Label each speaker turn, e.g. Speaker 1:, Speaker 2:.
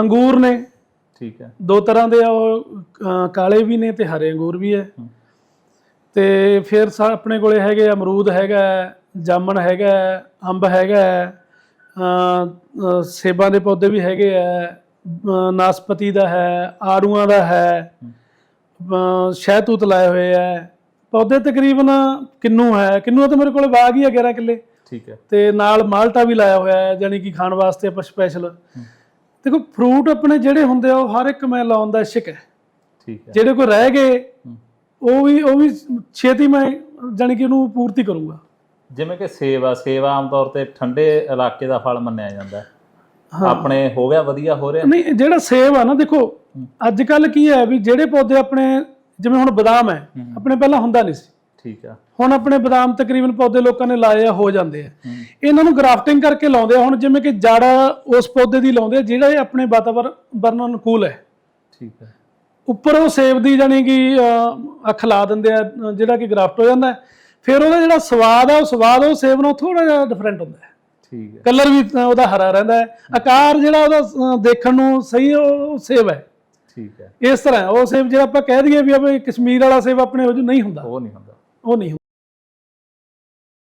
Speaker 1: ਅੰਗੂਰ ਨੇ।
Speaker 2: ਠੀਕ ਹੈ।
Speaker 1: ਦੋ ਤਰ੍ਹਾਂ ਦੇ ਆ ਉਹ ਅ, ਕਾਲੇ ਵੀ ਨੇ ਤੇ ਹਰੇ ਅੰਗੂਰ ਵੀ ਹੈ।
Speaker 2: ਹਮ।
Speaker 1: ਤੇ ਫਿਰ ਸਾ ਆਪਣੇ ਕੋਲੇ ਹੈਗੇ ਆ, ਅਮਰੂਦ ਹੈਗਾ ਹੈ, ਜਾਮਣ ਹੈਗਾ ਹੈ, ਅੰਬ ਹੈਗਾ ਹੈ, ਅ, ਅ, ਸੇਬਾਂ ਦੇ ਪੌਦੇ ਵੀ ਹੈਗੇ ਆ ਅ, ਨਾਸਪਤੀ ਦਾ ਹੈ ਆੜੂਆਂ ਦਾ ਹੈ ਅ, ਸ਼ਹਿਤੂਤ ਲਾਏ ਹੋਏ ਆ। ਪੌਦੇ ਤਕਰੀਬਨ ਕਿੰਨੂ ਹੈ ਕਿੰਨੂ ਤਾਂ ਮੇਰੇ ਕੋਲੇ ਬਾਗ ਹੀ ਆ 11 ਕਿੱਲੇ।
Speaker 2: ਠੀਕ ਹੈ।
Speaker 1: ਤੇ ਨਾਲ ਮਾਲਟਾ ਵੀ ਲਾਇਆ ਹੋਇਆ ਹੈ ਜਾਨੀ ਕਿ ਖਾਣ ਵਾਸਤੇ ਆਪਾਂ ਸਪੈਸ਼ਲ ਦੇਖੋ ਫਰੂਟ ਆਪਣੇ ਜਿਹੜੇ ਹੁੰਦੇ ਆ ਉਹ ਹਰ ਇੱਕ ਮੈਂ ਲਾਉਣ ਦਾ ਇਸ਼ਕ ਹੈ।
Speaker 2: ਠੀਕ ਹੈ।
Speaker 1: ਜਿਹੜੇ ਕੋਈ ਰਹਿ ਗਏ। ਉਹ ਵੀ ਉਹ ਵੀ ਛੇਤੀ ਮੈਂ ਜਾਨੀ ਕਿ ਉਹਨੂੰ ਪੂਰਤੀ ਕਰੂੰਗਾ।
Speaker 2: ਜਿਵੇਂ ਕਿ ਸੇਬ ਆ ਸੇਬ ਆਮ ਤੌਰ ਤੇ ਠੰਡੇ ਇਲਾਕੇ ਦਾ ਫਲ ਮੰਨਿਆ ਜਾਂਦਾ ਹੈ। ਆਪਣੇ ਹੋ ਗਿਆ ਵਧੀਆ ਹੋ ਰਿਹਾ?
Speaker 1: ਨਹੀਂ ਜਿਹੜਾ ਸੇਬ ਆ ਨਾ ਦੇਖੋ ਅੱਜ ਕੱਲ ਕੀ ਹੈ ਵੀ ਜਿਹੜੇ ਪੌਦੇ ਆਪਣੇ ਜਿਵੇਂ ਹੁਣ ਬਦਾਮ ਹੈ। ਆਪਣੇ ਪਹਿਲਾਂ ਹੁੰਦਾ ਨਹੀਂ ਸੀ।
Speaker 2: ਠੀਕ ਆ।
Speaker 1: ਹੁਣ ਆਪਣੇ ਬਦਾਮ ਤਕਰੀਬਨ ਪੌਦੇ ਲੋਕਾਂ ਨੇ ਲਾਏ ਆ ਹੋ ਜਾਂਦੇ ਆ। ਇਹਨਾਂ ਨੂੰ ਗ੍ਰਾਫਟਿੰਗ ਕਰਕੇ ਲਾਉਂਦੇ ਆ ਹੁਣ ਜਿਵੇਂ ਕਿ ਜੜ ਉਸ ਪੌਦੇ ਦੀ ਲਾਉਂਦੇ ਆ ਜਿਹੜਾ ਇਹ ਆਪਣੇ ਵਾਤਾਵਰਨ ਅਨੁਕੂਲ ਹੈ।
Speaker 2: ਠੀਕ ਹੈ
Speaker 1: ਉੱਪਰ ਉਹ ਸੇਬ ਦੀ ਜਾਨੀ ਕਿ ਅੱਖ ਲਾ ਦਿੰਦੇ ਆ ਜਿਹੜਾ ਕਿ ਗ੍ਰਾਫਟ ਹੋ ਜਾਂਦਾ। ਫਿਰ ਉਹਦਾ ਜਿਹੜਾ ਸਵਾਦ ਆ ਉਹ ਸਵਾਦ ਉਹ ਸੇਬ ਨਾਲੋਂ ਥੋੜਾ ਜਿਹਾ ਡਿਫਰੈਂਟ ਹੁੰਦਾ ਹੈ।
Speaker 2: ਠੀਕ ਹੈ
Speaker 1: ਕਲਰ ਵੀ ਉਹਦਾ ਹਰਾ ਰਹਿੰਦਾ ਹੈ। ਆਕਾਰ ਜਿਹੜਾ ਉਹਦਾ ਦੇਖਣ ਨੂੰ ਸਹੀ ਉਹ ਸੇਬ ਹੈ।
Speaker 2: ਠੀਕ ਹੈ
Speaker 1: ਇਸ ਤਰ੍ਹਾਂ। ਉਹ ਸੇਬ ਜਿਹੜਾ ਆਪਾਂ ਕਹਿ ਦਈਏ ਵੀ ਆ ਕਸ਼ਮੀਰ ਵਾਲਾ ਸੇਬ ਆਪਣੇ 'ਚ ਨਹੀਂ ਹੁੰਦਾ।
Speaker 2: ਉਹ ਨਹੀਂ ਹੁੰਦਾ।
Speaker 1: ਉਹ ਨਹੀਂ ਹੁੰਦਾ